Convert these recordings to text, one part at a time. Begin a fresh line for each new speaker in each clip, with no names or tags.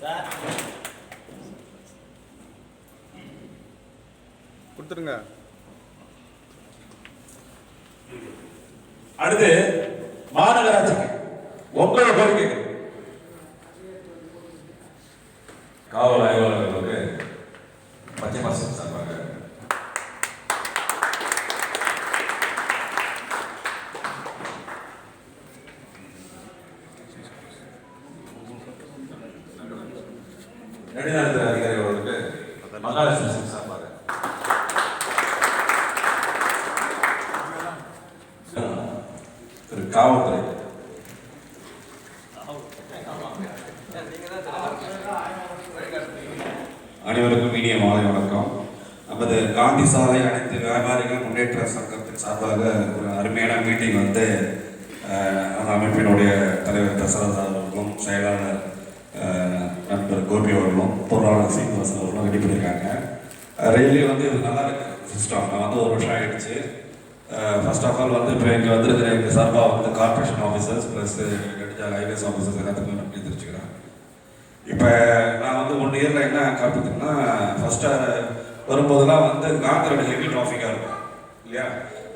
Sir
கொடுத்துருங்க.
அடுத்து மாநகராட்சிக்கு உங்களோட கோரிக்கைகள் காவல் ஆய்வாளர்களுக்கு மத்திய மாசம் சார்பாக நெடுநாளத்துறை அதிகாரி அவர்களுக்கு மகாலட்சுமி சிங் சார்பாக திரு காவல்துறை அனைவருக்கும் இனிய மாலை வணக்கம். நமது காந்தி சாலை அனைத்து வியாபாரிகள் முன்னேற்ற சங்கத்தின் சார்பாக ஒரு அருமையான மீட்டிங் வந்து அந்த அமைப்பினுடைய தலைவர் தசரதா அவர்களும் செயலாளர் கோபி அவர்களும் பொருளாளர் சீனிவாசன் அவர்களும் ரெடி பண்ணியிருக்காங்க. ரயில்வே வந்து இது நல்லா இருக்கு சிஸ்டம் நான் வந்து ஒரு வருஷம் ஆகிடுச்சு ஃபர்ஸ்ட் ஆஃப் ஆல் வந்து இப்போ இங்கே வந்திருக்கிற எங்கள் சார்பாக வந்து கார்பரேஷன் ஆஃபீஸர்ஸ் ப்ளஸ் கடிஜா ஹைவேஸ் ஆஃபீஸர்ஸ் எல்லாத்துக்கும் நன்றி தெரிவிச்சுக்கிறேன் இப்போ நான் வந்து ஒன் இயரில் என்ன காப்பீட்டுன்னா ஃபஸ்ட்டு வரும்போதெல்லாம் வந்து காந்திரோட ஹெவி டிராஃபிக்காக இருக்கும். இல்லையா?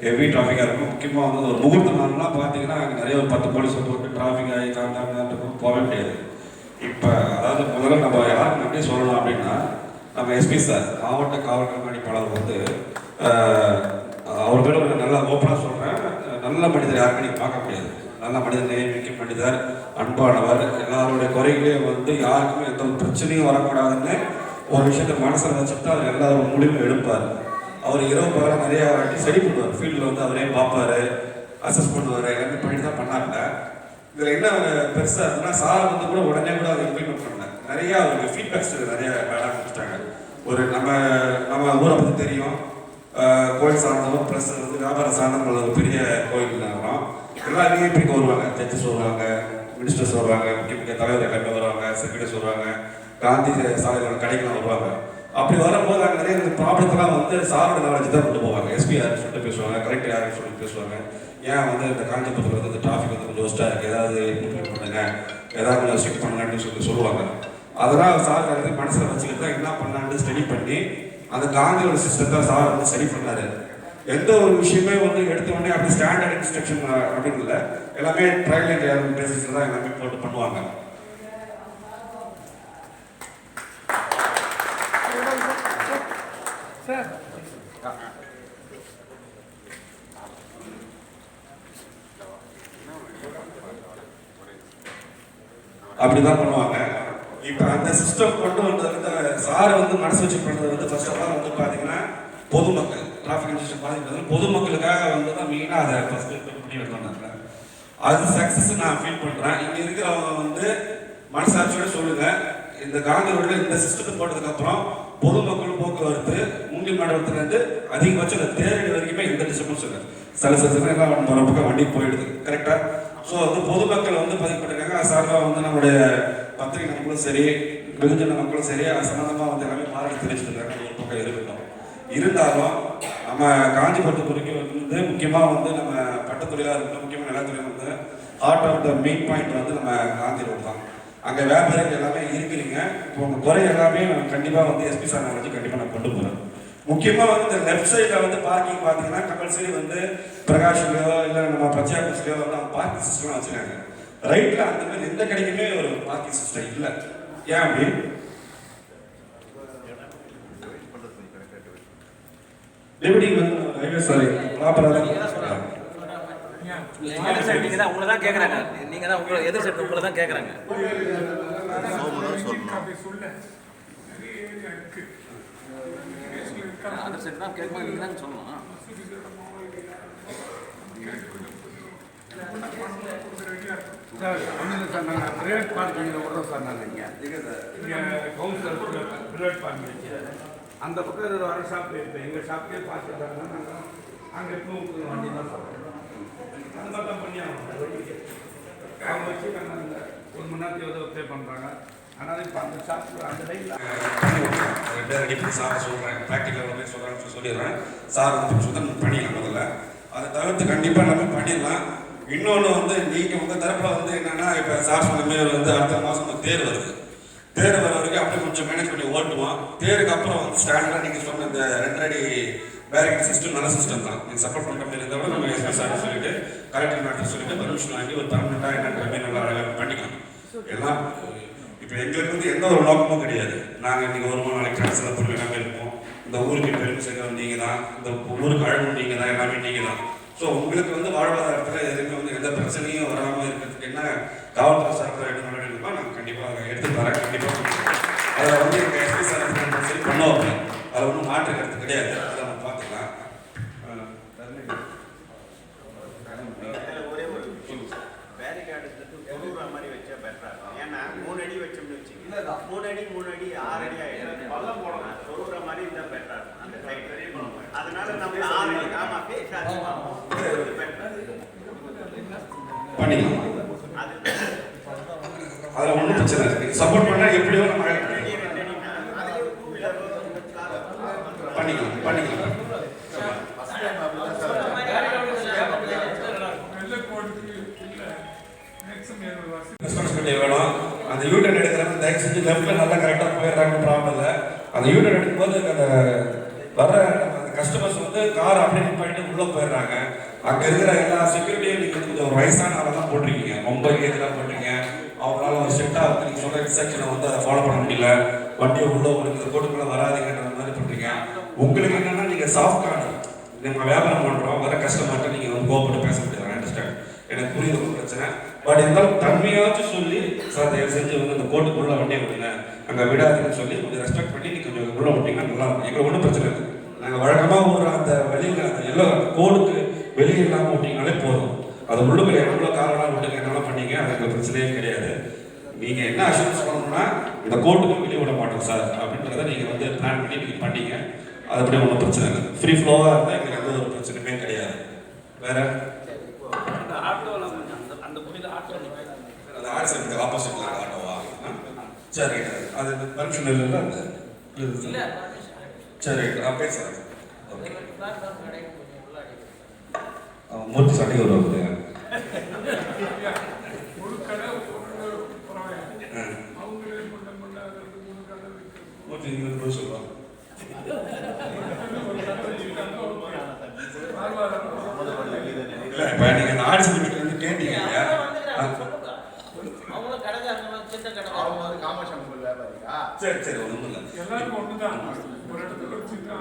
ஹெவி டிராஃபிக்காக இருக்கும். முக்கியமாக வந்து ஒரு முகூர்த்த நாள்லாம் பார்த்தீங்கன்னா அங்கே நிறைய ஒரு பத்து போலீஸை போட்டு டிராஃபிக் ஆகி காந்தாங்க போகவே முடியாது. இப்போ அதாவது முதல்ல நம்ம யாருக்கு நன்றி சொல்லலாம் அப்படின்னா நம்ம எஸ்பி சார் மாவட்ட காவல் கண்காணிப்பாளர் வந்து அவர் ஒரு நல்லா ஓப்பனாக சொல்கிறேன் நல்ல மனிதர் யாருக்கும் நீங்கள் பார்க்க முடியாது. நல்ல மனிதர் நியமிக்க மனிதர் அன்பானவர் எல்லாருடைய குறைகளையும் வந்து யாருக்குமே எந்த ஒரு பிரச்சனையும் வரக்கூடாதுன்னு ஒரு விஷயத்தை மனசில் வச்சுட்டு அவர் எல்லாரும் முடிவும் எடுப்பார். அவர் இரவு பகல நிறையா வாட்டி சரி பண்ணுவார். ஃபீல்டில் வந்து அவரே பார்ப்பாரு அசஸ் பண்ணுவார் எல்லாமே பண்ணிட்டு தான் பண்ணாங்க இதில் என்ன பெருசாக இருக்குன்னா சார் வந்து கூட உடனே கூட அதை இம்ப்ளிமெண்ட் பண்ணல. நிறைய அவங்க ஃபீட்பேக்ஸ் நிறைய வேலை ஆரம்பிச்சிட்டாங்க ஒரு நம்ம நம்ம ஊரை பற்றி தெரியும். கோயில் சார்ந்தவங்க ப்ளஸ் வந்து வியாபாரம் சார்ந்தவங்க ஒரு பெரிய கோயில் நகரம் எல்லா விஐபிக்கு வருவாங்க ஜட்ஜஸ் வருவாங்க மினிஸ்டர்ஸ் வருவாங்க முக்கிய முக்கிய தலைவர் எல்லாமே வருவாங்க செக்ரட்டரிஸ் வருவாங்க காந்தி சாலைகளோட கடைக்கெல்லாம் வருவாங்க. அப்படி வரும்போது அங்கே நிறைய ப்ராப்ளத்தெல்லாம் வந்து சாரோட நாலேஜ் தான் கொண்டு போவாங்க. எஸ்பி யாருன்னு சொல்லிட்டு பேசுவாங்க. கலெக்டர் யாருன்னு சொல்லிட்டு பேசுவாங்க. ஏன் வந்து இந்த காஞ்சிபுரத்தில் வந்து இந்த டிராஃபிக் வந்து கொஞ்சம் ஒஸ்ட்டாக இருக்குது ஏதாவது இம்ப்ளிமெண்ட் பண்ணுங்க. ஏதாவது கொஞ்சம் ஸ்ட்ரிக்ட் பண்ணுங்கன்னு சொல்லி சொல்லுவாங்க. அதெல்லாம் சார் வந்து மனசில் வச்சுக்கிட்டு தான் என்ன பண்ணலான்னு ஸ்டடி பண்ணி அந்த காந்தியோட சிஸ்டத்தை சார் வந்து சரி பண்ணாரு. எந்த ஒரு விஷயமே வந்து எடுத்த உடனே அப்படி ஸ்டாண்டர்ட் இன்ஸ்ட்ரக்ஷன் அப்படின்னு இல்லை. எல்லாமே ட்ரையல் அண்ட் ஏரல் பேசிஸில் தான் எல்லாமே போட்டு பண்ணுவாங்க. அப்படிதான் பண்ணுவாங்க. இப்போ அந்த சிஸ்டம் கொண்டு வந்தது வந்து சார் வந்து மனசு வச்சு பண்ணது வந்து ஃபர்ஸ்ட் ஆஃப் ஆல் வந்து பார்த்தீங்கன்னா பொதுமக்கள் டிராஃபிக் இன்ஸ்டியூஷன் பாதிக்கிறது பொதுமக்களுக்காக வந்து தான் மெயினாக அதை ஃபர்ஸ்ட் பண்ணி வந்தாங்க அது சக்ஸஸ் நான் ஃபீல் பண்ணுறேன் இங்கே இருக்கிறவங்க வந்து மனசாட்சியோட சொல்லுங்க. இந்த காந்தி ரோட்ல இந்த சிஸ்டத்தை போட்டதுக்கு அப்புறம் பொதுமக்கள் போக்குவரத்து மூங்கில் மண்டபத்துலேருந்து அதிகபட்சம் இந்த வரைக்குமே எந்த டிஸ்டர்பன்ஸ் இல்லை சில சில சமயம் எல்லாம் பக்கம் வண்டி போயிடுது கரெக்டா ஸோ வந்து பொதுமக்கள் வந்து பதிக்கப்பட்டிருக்காங்க சார்பாக வந்து நம்மளுடைய பத்திரிகை மக்களும் சரி வெகுஜன மக்களும் சரி அது சம்மந்தமாக வந்து எல்லாமே பாராட்டு தெரிவிச்சிருக்காங்க ஒரு பக்கம் இருக்கட்டும் இருந்தாலும் நம்ம காஞ்சிபுரத்தை பொறுக்கி வந்து முக்கியமாக வந்து நம்ம பட்டத்துறையாக இருக்கட்டும் முக்கியமாக நிலத்துறையாக வந்து heart of the main point வந்து நம்ம காந்தி ரோடு தான். அங்கே வியாபாரிகள் எல்லாமே இருக்கிறீங்க இப்போ உங்கள் குறை எல்லாமே நான் கண்டிப்பாக வந்து எஸ்பி சார் நான் வச்சு கண்டிப்பாக நான் கொண்டு போகிறேன் முக்கியமாக வந்து இந்த லெஃப்ட் சைடில் வந்து பார்க்கிங் பார்த்தீங்கன்னா கம்பல்சரி வந்து பிரகாஷ்லையோ இல்லை நம்ம பச்சையாபுஸ்லையோ வந்து அவங்க பார்க்கிங் சிஸ்டம் வச்சுருக்காங்க. ரைட்டில் அந்த மாதிரி எந்த கடைக்குமே ஒரு பார்க்கிங் சிஸ்டம் இல்லை. ஏன் அப்படி? டெபியூட்டி வந்து ஹைவே சாரி
சைடு நீங்க தான் உங்களை தான் கேக்குறாங்க. நீங்க தான் உங்களை எதிர் சைடு உங்களை தான் கேக்குறாங்க. அந்த சைடு தான் கேட்கும்போது நீங்க தான் சொல்லணும்.
சார் ஒன்றும் சார் நாங்கள் பிரைவேட் பார்க்கிங்கில் விடுறோம் சார் நாங்கள் இங்கே இங்கே கவுன்சிலர் பிரைவேட் பார்க்கிங் அந்த பக்கம் ஒரு வர ஷாப் இருக்குது எங்கள் ஷாப்லேயே பார்த்துட்டாங்கன்னா நாங்கள் அங்கே இப்போ வண்டி தான் சாப்பிட்றோம் அந்த மாதிரி தான் பண்ணி ஆகணும். அவங்க வச்சு நாங்கள் அந்த ஒரு மணி நேரத்துக்கு எவ்வளோ பே பண்ணுறாங்க ஆனால் இப்போ அந்த ஷாப் அந்த டைமில்
பண்ணி சார் சொல்கிறேன் ப்ராக்டிக்கல் எல்லாமே சொல்கிறேன் சொல்லிடுறேன். சார் வந்து சுத்தம் பண்ணிடலாம் முதல்ல. அதை தவிர்த்து கண்டிப்பாக எல்லாமே பண்ணிடலாம். இன்னொன்று வந்து நீங்கள் உங்கள் தரப்பில் வந்து என்னன்னா இப்போ சார் சொன்ன மாதிரி வந்து அடுத்த மாதம் தேர் வருது. தேர் வர வரைக்கும் அப்படியே கொஞ்சம் மேனேஜ் பண்ணி ஓட்டுவோம். தேருக்கு அப்புறம் வந்து ஸ்டாண்டர்டாக நீங்கள் சொன்ன இந்த ரெண்டடி பேரிகேட் சிஸ்டம் நல்ல சிஸ்டம் தான். நீங்கள் சப்போர்ட் பண்ண கம்பெனி இருந்தால் கூட நம்ம எஸ்பி சார் சொல்லிட்டு கலெக்டர் மேட்டர் சொல்லிட்டு பர்மிஷன் வாங்கி ஒரு பர்மனெண்ட்டாக என்னன்ற மாதிரி நல்லா பண்ணிக்கலாம். எல்லாம் இப்போ எங்களுக்கு வந்து எந்த ஒரு நோக்கமும் கிடையாது. நாங்கள் இன்றைக்கி ஒரு நாளைக்கு கடைசியில் பொருள் எல்லாமே இருப்போம் இந்த ஊருக்கு பெருமை சேர்க்க நீங்கள் தான் இந்த ஊருக்கு அழகும் நீங்கள் தான் எல்லாமே நீங்கள் தான் ஸோ உங்களுக்கு வந்து வாழ்வாதாரத்தில் எதுவுமே வந்து எந்த பிரச்சனையும் வராமல் இருக்கிறதுக்கு என்ன காவல்துறை சார்பில் எடுத்து நடவடிக்கைகளோ நாங்கள் கண்டிப்பாக அதை எடுத்து தரேன் கண்டிப்பாக அதில் வந்து எங்கள் எஸ்பி சார் பண்ணுவோம் அதில் ஒன்றும் மாற்று கருத்து கிடையாது அதை நம்ம பார்த்துக்கலாம் அஹ், தர்மேந்திர.
இதுல ஒரே ஒரு பேரிகார்டு பொருவுற மாதிரி வச்சா பெட்டரா இருக்கும் ஏன்னா மூணு அடி வச்சோம்னு வச்சுக்கோங்க மூணு அடி மூணு அடி ஆறு அடி ஆயிடும் பள்ளம் போடணும் பொருவுற மாதிரி இருந்தா பெட்டரா இருக்கும் அந்த சைடு அதனால நம்ம ஆறு அடி ஆமா பேச
பண்ணிக்கலாம்
அது
அதில் ஒன்றும் பிரச்சனை இருக்குது சப்போர்ட் பண்ணால் எப்படியோ நம்ம
ரெண்டு அடி ரெண்டு அடினா அதுல ஒரு டூ வீலரோ காரோ
பண்ணிக்கலாம் பண்ணிக்கலாம் ரெஸ்பான்சிபிலிட்டி வேணும் அந்த யூட்டன் எடுக்கிறவங்க தயவு செஞ்சு லெஃப்ட்ல நல்லா கரெக்டாக போயிடுறாங்க ப்ராப்ளம் இல்லை அந்த யூட்டன் எடுக்கும்போது அந்த வர அந்த கஸ்டமர்ஸ் வந்து கார் அப்படியே நிப்பாட்டிட்டு உள்ளே போயிடுறாங்க அங்கே இருக்கிற எல்லா செக்யூரிட்டியும் நீங்கள் கொஞ்சம் ஒரு வயசான ஆளை தான் போட்டிருக்கீங்க ரொம்ப ஏஜெலாம் போட்டிருக்கீங்க அவங்களால ஒரு செட்டாக வந்து நீங்கள் சொல்கிற இன்ஸ்ட்ரக்ஷனை வந்து அதை ஃபாலோ பண்ண முடியல வண்டியை உள்ளே உங்களுக்கு கோட்டுக்குள்ளே வராதீங்கன்ற மாதிரி பண்ணுறீங்க உங்களுக்கு என்னன்னா நீங்கள் சாஃப்ட் கார்டு நம்ம வியாபாரம் பண்ணுறோம் வர கஸ்டமர்கிட்ட நீங்கள் வந்து கோபப்பட்டு பேச முடியாது அண்டர்ஸ்டாண்ட் எனக்கு புரியுது ஒரு பிரச்சனை பட் இருந்தாலும் தன்மையாச்சும் சொல்லி சார் தயவு செஞ்சு வந்து அந்த கோட்டுக்குள்ள வண்டி விடுங்க. அங்கே விடாதுன்னு சொல்லி கொஞ்சம் ரெஸ்பெக்ட் பண்ணி நீங்கள் கொஞ்சம் உள்ள விட்டீங்கன்னா நல்லா இருக்கும். எங்களுக்கு ஒன்றும் பிரச்சனை இல்லை. நாங்கள் வழக்கமாக ஒரு அந்த வெளியில் அந்த எல்லோ கோடுக்கு வெளியே இல்லாமல் விட்டீங்கனாலே போதும். அது உள்ளுக்குள்ள எவ்வளோ காரணம் விட்டுங்க என்னெல்லாம் பண்ணீங்க அதுக்கு பிரச்சனையே கிடையாது. நீங்கள் என்ன அஷூரன்ஸ் பண்ணணும்னா இந்த கோட்டுக்கும் வெளியே விட மாட்டோம் சார் அப்படின்றத நீங்கள் வந்து பிளான் பண்ணி நீங்கள் பண்ணீங்க அது அப்படியே ஒன்றும் பிரச்சனை இல்லை. ஃப்ரீ ஃப்ளோவாக இருந்தால் எங்களுக்கு எந்த ஒரு பிரச்சனையுமே கிடையாது. வேற?
அந்த அந்த
ஆர்ட்ஸ் எனக்கு ஆப்போசிட்ல ஆட்டோவா சரி அது பர்மிஷன் இல்லைல்ல? அந்த
இல்லை
சரி நான் பேசுகிறேன் ஓகே மூர்த்தி சட்டை வருவாங்க மூர்த்தி நீங்கள் சொல்லுவாங்க இல்லை இப்போ நீங்கள் லிமிட் வந்து கேட்டீங்க இல்லையா? சரி சரி ஒன்றும் இல்லை.
எல்லாருக்கும் ஒண்ணுதான். ஒரு இடத்துல ஒரு சின்ன.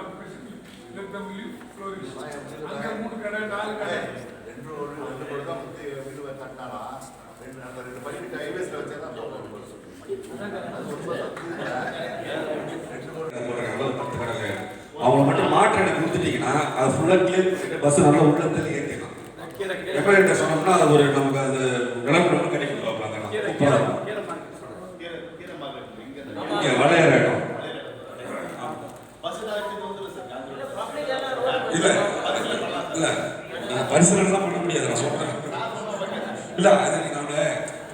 அங்க மூணு கடை நாலு கடை.
போடுறாங்க ஒரு பத்து கடை இல்லை. அவங்க மட்டும் மாற்று எனக்கு கொடுத்துட்டீங்கன்னா அது ஃபுல்லாக கிளியர் பண்ணிட்டு பஸ் நல்லா உள்ள ஏற்றிக்கலாம் எப்போ சொன்னோம்னா அது ஒரு நமக்கு அது விளம்பரம் கிடைக்கும் பார்க்கலாம் வளையற இடம் இல்ல பண்ண முடியாது நான் சொல்றேன். இல்ல அது நம்ம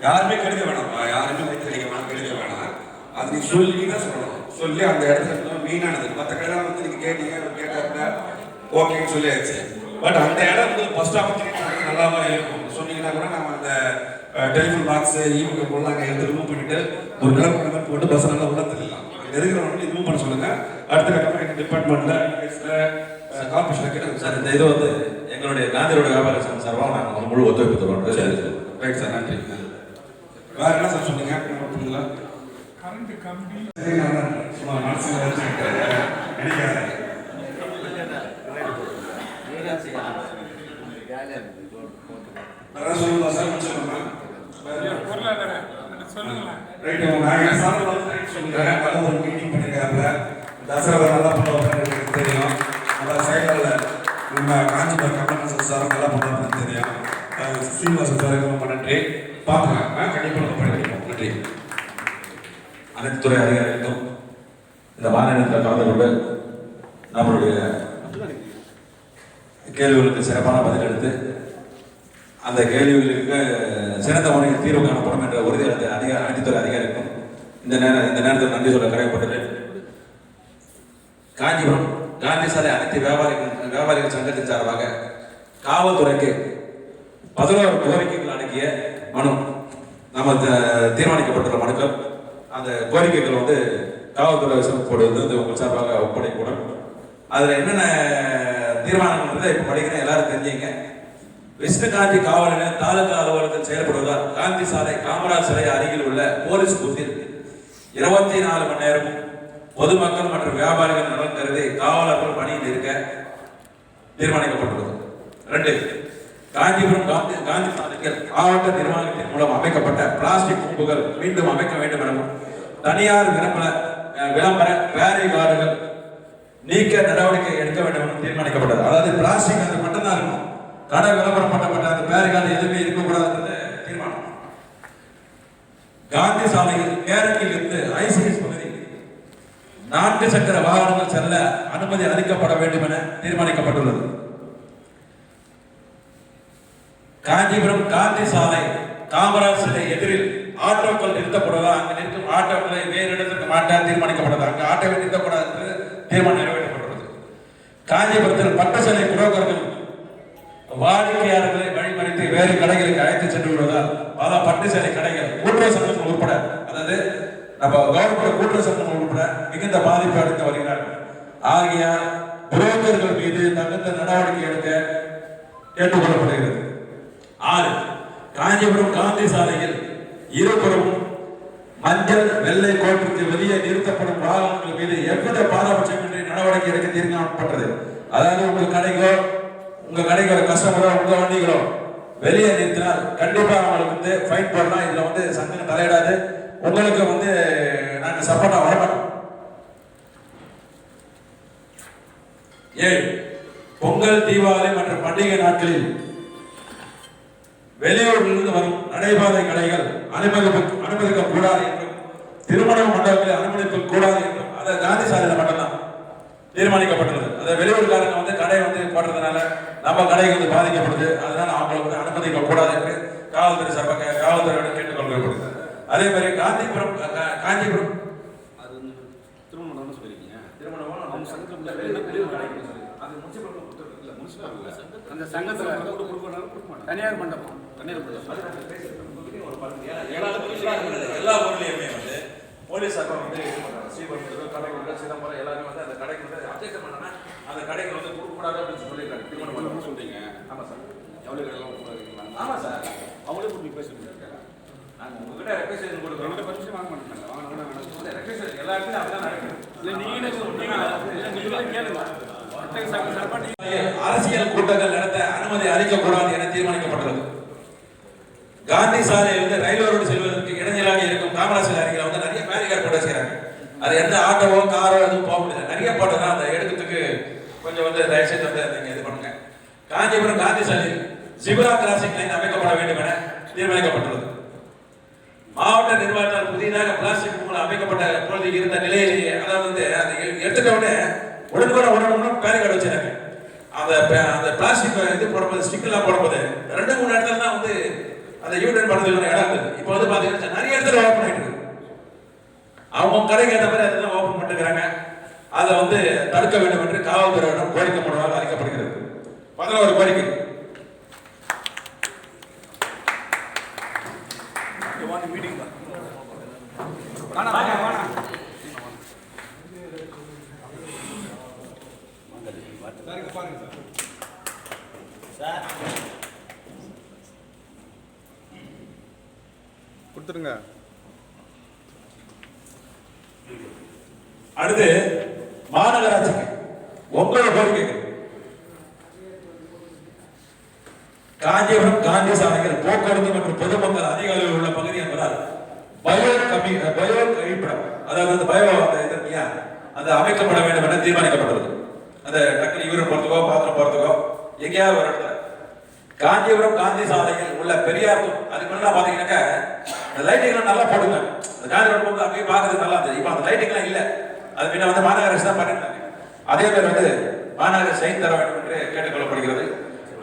யாருமே கெடுக்க வேணாம்ப்பா. யாருமே வயிற்று வேணாம் கெடுக்க வேணாம். அது நீ சொல்லி தான் சொல்லணும். சொல்லி அந்த இடத்துல மெயினானது மற்ற கடை வந்து நீங்க கேட்டீங்க கேட்டாங்க ஓகேன்னு சொல்லியாச்சு. பட் அந்த இடம் வந்து ஃபர்ஸ்ட் ஆப்பர்ச்சுனிட்டி நல்லாவா இருக்கும். சொன்னீங்கன்னா கூட நம்ம அந்த டெலிஃபோன் பாக்ஸ் ஈவுக்கு போடலாம் அங்கே எடுத்து ரிமூவ் பண்ணிட்டு ஒரு கிளம்பு மாதிரி போட்டு பஸ் நல்லா உள்ள தள்ளலாம் அங்கே இருக்கிறவங்க ரிமூவ் பண்ண சொல்லுங்க. அடுத்த கட்டமாக எங்கள் டிபார்ட்மெண்ட்ல கார்பரேஷன் கேட்டு
சார் இந்த இது வந்து எங்களுடைய காந்தியோட வியாபார சங்கம் சார்பாக நாங்கள் முழு ஒத்துழைப்பு தருவோம்.
சரி ரைட் சார் நன்றி. வேற என்ன சார் சொன்னீங்க? புரியுங்களா
கரண்ட் கம்பி.
சும்மா மனசுல வச்சுக்கிட்டு நினைக்காத வேற சார் சார் ஒரு மீட்டிங் தசரா நல்லா பண்ணுவாங்க எனக்கு தெரியும் நல்லா சைடில் நம்ம காஞ்சிபுரம் கமல்ஹாசன் சார் நல்லா பண்ணுவாங்க தெரியும் சீனிவாசன் சார் ரொம்ப நன்றி பார்க்கலாம் கண்டிப்பாக நன்றி.
அனைத்து துறை அதிகாரிகளுக்கும் இந்த மாநிலத்தில் கலந்து கொண்டு நம்மளுடைய கேள்விகளுக்கு சிறப்பான பதில் எடுத்து அந்த கேள்விகளுக்கு சிறந்த முறையில் தீர்வு காணப்படும் என்ற உறுதியளித்த அதிகார அனைத்துறை அதிகாரிக்கும் இந்த நேரம் இந்த நேரத்தில் நன்றி சொல்ல கடமைப்பட்டது காஞ்சிபுரம் காந்தி சாலை அனைத்து வியாபாரிகள் வியாபாரிகள் சங்கத்தின் சார்பாக காவல்துறைக்கு பதினோரு கோரிக்கைகள் அடங்கிய மனு. நம்ம த- தீர்மானிக்கப்பட்டுள்ள மனுக்கள். அந்த கோரிக்கைகள் வந்து காவல்துறை விசாரணைப்போடு வந்து உங்கள் சார்பாக ஒப்படைக்கூடும் அதில் என்னென்ன தீர்மானங்கள் இப்போ படிக்கிறேன் எல்லாரும் தெரிஞ்சுங்க. விஷ்ணுகாந்தி காவல் நிலையம் தாலுகா அலுவலகத்தில் செயல்படுவதால் காந்தி சாலை காமராஜ் சிலை அருகில் உள்ள போலீஸ் பூத்தில் இருபத்தி நாலு மணி நேரமும் பொதுமக்கள் மற்றும் வியாபாரிகள் நலன் கருதி காவலர்கள் பணியில் இருக்க தீர்மானிக்கப்பட்டுள்ளது. ரெண்டு காஞ்சிபுரம் காந்தி காந்தி சாலைகள் மாவட்ட நிர்வாகத்தின் மூலம் அமைக்கப்பட்ட பிளாஸ்டிக் கூம்புகள் மீண்டும் அமைக்க வேண்டும் எனவும் தனியார் விளம்பர விளம்பர பேரிகார்டுகள் நீக்க நடவடிக்கை எடுக்க வேண்டும் என தீர்மானிக்கப்பட்டது. அதாவது பிளாஸ்டிக் அது மட்டும்தான் இருக்கும். கடை விளம்பரம் பண்ணப்பட்ட அந்த பேரிகார்டு எதுவுமே இருக்கக்கூடாதுன்றது தீர்மானம். காந்தி சாலையில் கேரட்டில் இருந்து ஐசிஎஸ் பகுதி நான்கு சக்கர வாகனங்கள் செல்ல அனுமதி அளிக்கப்பட வேண்டும் என தீர்மானிக்கப்பட்டுள்ளது. காஞ்சிபுரம் காந்தி சாலை காமராஜ் சிலை எதிரில் ஆட்டோக்கள் நிறுத்தப்படுவதா அங்கே நிற்கும் ஆட்டோக்களை வேறு இடத்துக்கு மாற்ற தீர்மானிக்கப்படுதா அங்கு ஆட்டோவை நிறுத்தக்கூடாது என்று தீர்மானம் நிறைவேற்றப்பட்டுள்ளது காஞ்சிபுரத்தில் பட்டு புரோக்கர்கள் வாடிக்கையாளர்களை வழிமறித்து வேறு கடைகளுக்கு அழைத்து சென்று விடுவதால் பல பட்டுசாலை கடைகள் கூட்டுறவு சங்கங்கள் உட்பட அதாவது நம்ம கவர்மெண்ட் கூட்டுறவு சங்கங்கள் உட்பட மிகுந்த பாதிப்பு அடைந்து வருகிறார்கள். ஆகிய புரோக்கர்கள் மீது தகுந்த நடவடிக்கை எடுக்க கேட்டுக்கொள்ளப்படுகிறது ஆறு காஞ்சிபுரம் காந்தி சாலையில் இருபுறமும் மஞ்சள் வெள்ளை கோட்டிற்கு வெளியே நிறுத்தப்படும் வாகனங்கள் மீது எவ்வித பாரபட்சமின்றி நடவடிக்கை எடுக்க தீர்மானப்பட்டது. அதாவது உங்கள் கடைகளோ உங்க கடைகளோ கஸ்டமரோ உங்க வண்டிகளோ வெளியே நிறுத்தினால் கண்டிப்பா அவங்களுக்கு வந்து ஃபைன் போடலாம். இதுல வந்து சங்கம் தலையிடாது. உங்களுக்கு வந்து நாங்க சப்போர்ட்டா வரமாட்டோம். ஏழு பொங்கல் தீபாவளி மற்றும் பண்டிகை நாட்களில் வெளியூரிலிருந்து வரும் நடைபாதை கடைகள் அனுமதிப்பு அனுமதிக்க கூடாது என்றும் திருமண மண்டபங்களை அனுமதிக்க கூடாது என்றும் அதை காந்தி சாலையில மட்டும்தான் தீர்மானிக்கப்பட்டுள்ளது. அதை வெளியூர்காரங்க வந்து கடை வந்து போடுறதுனால நம்ம கடை வந்து பாதிக்கப்படுது. அதனால அவங்களை வந்து அனுமதிக்க கூடாது என்று காவல்துறை சார்பாக காவல்துறையிடம் கேட்டுக்கொள்ளப்படுது அதே மாதிரி காந்திபுரம் கா- காஞ்சிபுரம்
அது திருமணம்? சொல்லியிருக்கீங்க
திருமணம்
சங்கத்துல
அது முனிசிபல். இல்ல, முனிசிபல் இல்ல.
அந்த சங்கத்துல தனியார் மண்டபம். தனியார் மண்டபம்.
எல்லா எல்லா ஊர்லயுமே வந்து போலீஸ் சார்பாக வந்து இது பண்றாங்க ஸ்ரீபெரும்புதூர் கடைக்குள்ள சிதம்பரம் எல்லாருமே வந்து அந்த கடைக்கு வந்து அப்டேட் பண்ணனா அந்த கடைக்கு வந்து கொடுக்கக்கூடாது அப்படின்னு சொல்லியிருக்காங்க. திருமணம் பண்ணணும்
சொல்றீங்க.
ஆமா சார்.
எவ்வளோ கடைலாம் கொடுக்குறீங்களா
ஆமா சார்.
அவங்களே கூட்டி பேசிட்டு இருக்காங்க
நாங்க உங்ககிட்ட ரெக்வஸ்ட் கொடுக்குறோம்.
பர்மிஷன் வாங்க மாட்டேங்கிறாங்க வாங்க வேணாம்
ரெக்வஸ்ட் எல்லா இடத்துலயும் அப்படிதான் நடக்குது.
இல்லை நீங்களே நீங்களே கேளுங்க.
அரசியல் கூட்டங்கள் நடத்த அனுமதி அளிக்கக்கூடாது என தீர்மானிக்கப்பட்டுள்ளது. காந்தி சாலையிலிருந்து ரயில் ரோடு செல்வதற்கு இடைஞ்சலாக இருக்கும். காமராஜ் அருகில் வந்து நிறைய பேரிகார் போட்டு வச்சுக்கிறாங்க அது எந்த ஆட்டோவோ காரோ எதுவும் போக முடியல. நிறைய போட்டதான் அந்த எடுக்கிறதுக்கு கொஞ்சம் வந்து தயவுசெய்து வந்து நீங்கள் இது பண்ணுங்க. காஞ்சிபுரம் காந்தி சாலையில் சிபுரா கிராசிங் லைன் அமைக்கப்பட வேண்டும் என தீர்மானிக்கப்பட்டுள்ளது. மாவட்ட நிர்வாகத்தால் புதிதாக பிளாஸ்டிக் மூலம் அமைக்கப்பட்ட பொழுது இருந்த நிலையிலேயே அதாவது வந்து அதை எ- எடுத்துட்ட உடனே உடனுக்குடன் உடனுக்குடன் பேரிகார்டு வச்சிருக்காங்க. அந்த அந்த பிளாஸ்டிக் இது போடும்போது ஸ்டிக்கெல்லாம் போடும்போது ரெண்டு மூணு இடத்துல அந்த யூனியன் படத்துக்கு இடம் இருக்குது. இப்போ வந்து பார்த்தீங்கன்னா நிறைய இடத்துல ஓப்பன் ஆகிட்டு இருக்கு. அவங்க கடைக்கு ஏற்ற மாதிரி அதெல்லாம் ஓப்பன் பண்ணிருக்கிறாங்க அதை வந்து தடுக்க வேண்டும் என்று காவல்துறையிடம் கோரிக்கை மனுவாக அளிக்கப்படுகிறது பதினோரு கோரிக்கை.
மீட்டிங்
கொடுத்துருங்க.
அடுத்து மாநகராட்சிக்கு உங்களோட கோரிக்கைகள் காஞ்சிபுரம் காந்தி சாலைகள் போக்குவரத்து மற்றும் பொதுமக்கள் அதிக அளவில் உள்ள பகுதி என்பதால் பயோ கம்மி பயோ கழிப்பிடம் அதாவது அந்த பயோ அந்த இது இல்லையா? அது அமைக்கப்பட வேண்டும் என தீர்மானிக்கப்பட்டது அந்த டக்குனு யூரின் போறதுக்கோ பாத்திரம் போறதுக்கோ எங்கேயாவது ஒரு இடத்துல. காஞ்சிபுரம் காந்தி சாலையில் உள்ள பெரியார் அதுக்கு முன்னாடி பாத்தீங்கன்னாக்கா அந்த லைட்டிங்லாம் நல்லா போடுங்க. அந்த காந்திபுரம் போகும்போது அப்படியே பார்க்கறது நல்லா இருந்தது. இப்போ அந்த லைட்டிங்லாம் இல்லை. அது பின்ன வந்து மாநகராட்சி தான் பண்ணிருந்தாங்க அதே மாதிரி வந்து மாநகர செய்து தர வேண்டும் என்று கேட்டுக்கொள்ளப்படுகிறது.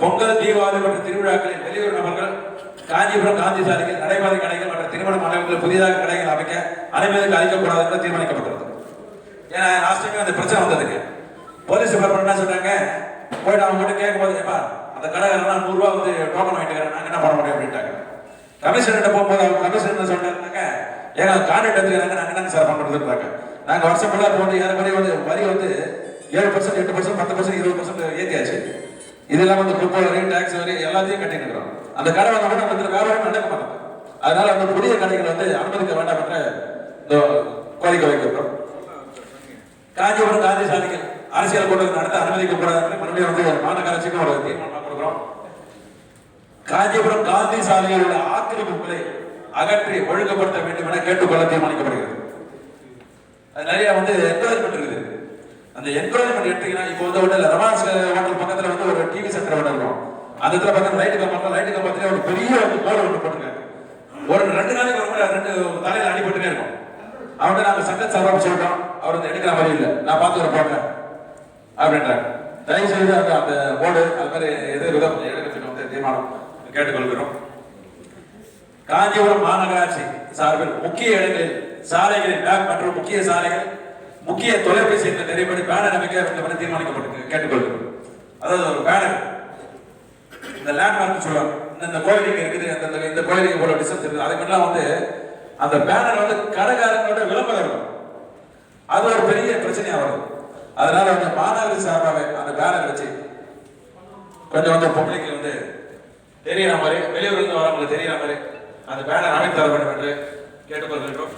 பொங்கல் தீபாவளி மற்றும் திருவிழாக்களில் வெளியூர் நபர்கள் காஞ்சிபுரம் காந்தி சாலையில் நடைபாதை கடைகள் மற்றும் திருமண மண்டபங்களில் புதிதாக கடைகள் அமைக்க அனுமதிக்கு அளிக்கக்கூடாது என்று தீர்மானிக்கப்பட்டது ஏன்னா லாஸ்ட் டைம் அந்த பிரச்சனை வந்ததுக்கு. போலீஸ் டிபார்ட்மெண்ட் என்ன சொன்னாங்க போயிட்டு அவங்க மட்டும் கேட்கும் போது அந்த அந்த கடைக்காரன் நூறுரூவா வந்து டோக்கன் வாங்கிட்டு நாங்கள் என்ன பண்ண முடியும்? அப்படின்ட்டாங்க. கமிஷனர்கிட்ட போகும்போது அவங்க கமிஷனர் என்ன சொன்னாங்க ஏங்க கான்ட்ராக்ட் எடுத்துக்கிறாங்க நாங்கள் என்னங்க சார் பண்ணுறதுன்றாங்க நாங்கள் வருஷம் ஃபுல்லாக போட்டு ஏற மாதிரி வந்து வரி வந்து ஏழு பர்சன்ட் எட்டு பர்சன்ட் பத்து பர்சன்ட் இருபது பர்சன்ட் ஏற்றியாச்சு இதெல்லாம் வந்து குப்பை வரி டேக்ஸ் வரி எல்லாத்தையும் கட்டிட்டு இருக்கிறோம். அந்த கடை வந்த நம்ம நம்ம வியாபாரம் நடக்க மாட்டோம். அதனால அந்த புதிய கடைகள் வந்து அனுமதிக்க வேண்டாம் என்ற இந்த கோரிக்கை வைக்கிறோம். காஞ்சிபுரம் காந்தி சாலைகள் அரசியல் கூட்டத்தில் நடத்த அனுமதிக்க கூடாது மறுபடியும் வந்து மாநகராட்சிக்கும் ஒரு தீர்மானம் கொடுக்குறோம். காஞ்சிபுரம் காந்தி சாலையில் உள்ள ஆக்கிரமிப்புகளை அகற்றி ஒழுங்குபடுத்த வேண்டும் என கேட்டுக்கொள்ள தீர்மானிக்கப்படுகிறது. அது நிறைய வந்து என்கரேஜ்மெண்ட் இருக்குது. அந்த என்கரேஜ்மெண்ட் எடுத்தீங்கன்னா இப்போ வந்து ஒன்றும் ரமாஸ் ஹோட்டல் பக்கத்தில் வந்து ஒரு டிவி சென்டர் ஒன்று இருக்கும். அந்த இடத்துல பார்த்தா லைட்டு கம்பத்தில் லைட்டு கம்பத்திலே ஒரு பெரிய வந்து போர்டு ஒன்று போட்டிருக்காங்க. ஒரு ரெண்டு நாளைக்கு ஒரு ரெண்டு தலையில் அடிபட்டுனே இருக்கும். அவன்கிட்ட நாங்கள் சங்க சார்பாக சொல்லிட்டோம். அவர் வந்து எடுக்கிற மாதிரி இல்லை. நான் பார்த்து போங்க அப்படின்றாங்க தயவு செய்து அந்த அந்த போர்டு அது மாதிரி எது விதம் எடுக்கிறதுக்கு வந்து தீர்மானம் கேட்டுக்கொள்கிறோம். காஞ்சிபுரம் மாநகராட்சி சார்பில் முக்கிய இடங்களில் சாலைகளில் பேங்க் மற்றும் முக்கிய சாலைகள் முக்கிய தொலைபேசி என்ற நெறிப்படி பேனர் அமைக்க வேண்டும் என தீர்மானிக்கப்பட்டு கேட்டுக்கொள்கிறோம். அதாவது ஒரு பேனர் இந்த லேண்ட்மார்க் சொல்லுவாங்க. இந்த- கோயில் இங்க இருக்குது அந்த இந்த- கோயில் கோயிலுக்கு போல டிஸ்டன்ஸ் இருக்குது. அதுக்கெல்லாம் வந்து அந்த பேனர் வந்து கடைக்காரங்களோட விளம்பரம் இருக்கும். அது ஒரு பெரிய பிரச்சனையா வரும். அதனால வந்து மாநகர சார்பாக அந்த பேனர் வச்சு கொஞ்சம் வந்து பப்ளிக் வந்து தெரியற மாதிரி வெளியூர்ல வரவங்களுக்கு தெரியற மாதிரி அந்த பேனர் அமைத்து தர வேண்டும் என்று கேட்டுக்கொள்கின்றோம்.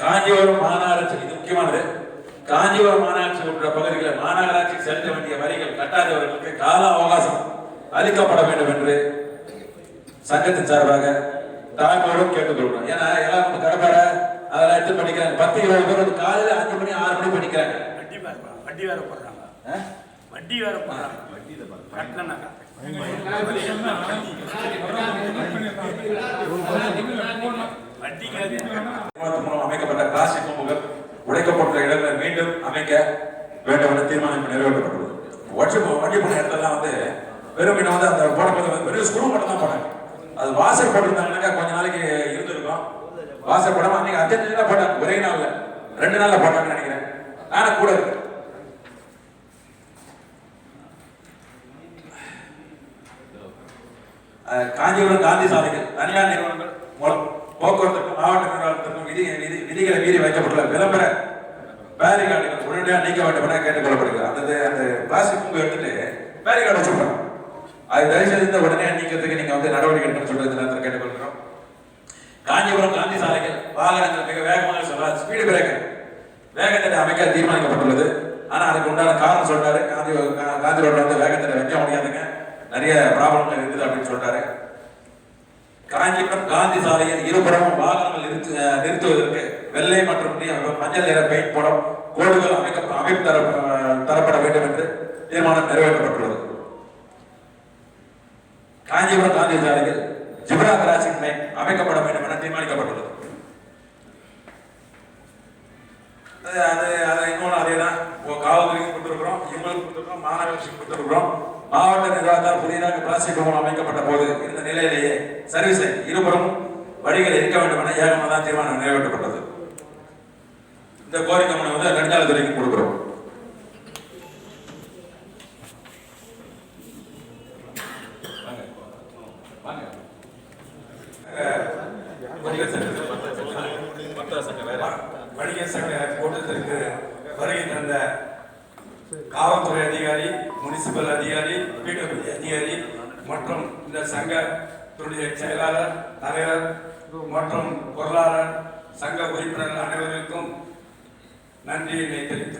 காஞ்சிபுரம் மாநகராட்சி இது முக்கியமானது. காஞ்சிபுரம் மாநகராட்சி உள்ள பகுதிகளில் மாநகராட்சி செலுத்த வேண்டிய வரிகள் கட்டாதவர்களுக்கு கால அவகாசம் அளிக்கப்பட வேண்டும் என்று சங்கத்தின் சார்பாக தாய்மோடும் கேட்டுக்கொள்கிறோம். ஏன்னா எல்லாம் வந்து கடப்பாட அதெல்லாம் எடுத்து படிக்கிறாங்க. பத்து இருபது பேர் காலையில அஞ்சு மணி ஆறு மணி படிக்கிறாங்க.
வட்டி வேற போடுறாங்க? வட்டி வேற
அமைக்கப்பட்ட பிளாஸ்டிக் கொம்புகள் உடைக்கப்பட்ட இடங்களை மீண்டும் அமைக்க வேண்டும் என தீர்மானம் நிறைவேற்றப்பட்டுள்ளது வட்டி வண்டி போன இடத்துலலாம் வந்து வெறும் இடம் வந்து அந்த வந்து வெறும் ஸ்க்ரூ மட்டும் தான் போட்டாங்க. அது வாசல் போட்டிருந்தாங்கன்னாக்கா கொஞ்ச நாளைக்கு இருந்திருக்கும். வாசல் போடாம அன்னைக்கு அஞ்சு நாள் போட்டாங்க. ஒரே நாள்ல. ரெண்டு நாள்ல போட்டாங்கன்னு நினைக்கிறேன். ஆனா கூட இருக்கு காஞ்சிபுரம் காந்தி சாலைகள் தனியார் நிறுவனங்கள் மூலம் போக்குவரத்துக்கும் மாவட்ட நிர்வாகத்திற்கும் விதி விதி- விதிகளை மீறி வைக்கப்பட்டுள்ள விளம்பர பேரிகார்டுகள் உடனடியாக நீக்க வேண்டும் என கேட்டுக்கொள்ளப்படுகிறது. அந்த அந்த பிளாஸ்டிக் கும்பு எடுத்துட்டு பேரிகார்டு வச்சுருப்பாங்க. அது தயவுசெய்து இந்த உடனே நீக்கிறதுக்கு நீங்கள் வந்து நடவடிக்கை எடுக்கணும்னு சொல்றது நேரத்தில் கேட்டுக்கொள்கிறோம். காஞ்சிபுரம் காந்தி சாலைகள் வாகனங்கள் மிக வேகமாக சொல்றாரு ஸ்பீடு பிரேக்கர் வேகத்தடை அமைக்க தீர்மானிக்கப்பட்டுள்ளது. ஆனால் அதுக்கு உண்டான காரணம் சொல்றாரு காந்தி கா- காந்தி ரோட்ல வந்து வேகத்தடை வைக்க முடியாதுங்க. நிறைய ப்ராப்ளங்கள் இருக்குது அப்படின்னு சொல்றாரு காஞ்சிபுரம் காந்தி சாலையில் இருபுறமும் வாகனங்கள் நிறுத்து நிறுத்துவதற்கு வெள்ளை மற்றும் மஞ்சள் நிற பெயிண்ட் போடும் கோடுகள் அமைக்க அமைப்பு தர தரப்பட வேண்டும் என்று தீர்மானம் நிறைவேற்றப்பட்டுள்ளது. காஞ்சிபுரம் காந்தி சாலையில் ஜிப்ரா கிராசிங் லைன் அமைக்கப்பட வேண்டும் என தீர்மானிக்கப்பட்டுள்ளது. அது அது இன்னொன்று அதே தான் காவல்துறைக்கு கொடுத்துருக்குறோம் இவங்களுக்கு கொடுத்துருக்கோம் மாநகராட்சிக்கு கொடுத்துருக்குறோம். மாவட்ட நிர்வாகத்தால் புதிதாக பிளாஸ்டிக் மூலம் அமைக்கப்பட்ட போது இந்த நிலையிலேயே சர்வீஸ் இருபுறம் வழிகள் இருக்க வேண்டும் என ஏகமாக தான் தீர்மானம் நிறைவேற்றப்பட்டது இந்த கோரிக்கை மனு வந்து நெடுஞ்சாலைத்துறைக்கு கொடுக்குறோம்
வணிகர் சங்க கூட்டத்திற்கு வருகை தந்த காவல்துறை அதிகாரி முனிசிபல் அதிகாரி பிடபிள்யூ அதிகாரி மற்றும் இந்த சங்கத்துடைய செயலாளர் தலைவர் மற்றும் பொருளாளர் சங்க உறுப்பினர்கள் அனைவருக்கும் நன்றியினை தெரிவித்துக் நன்றி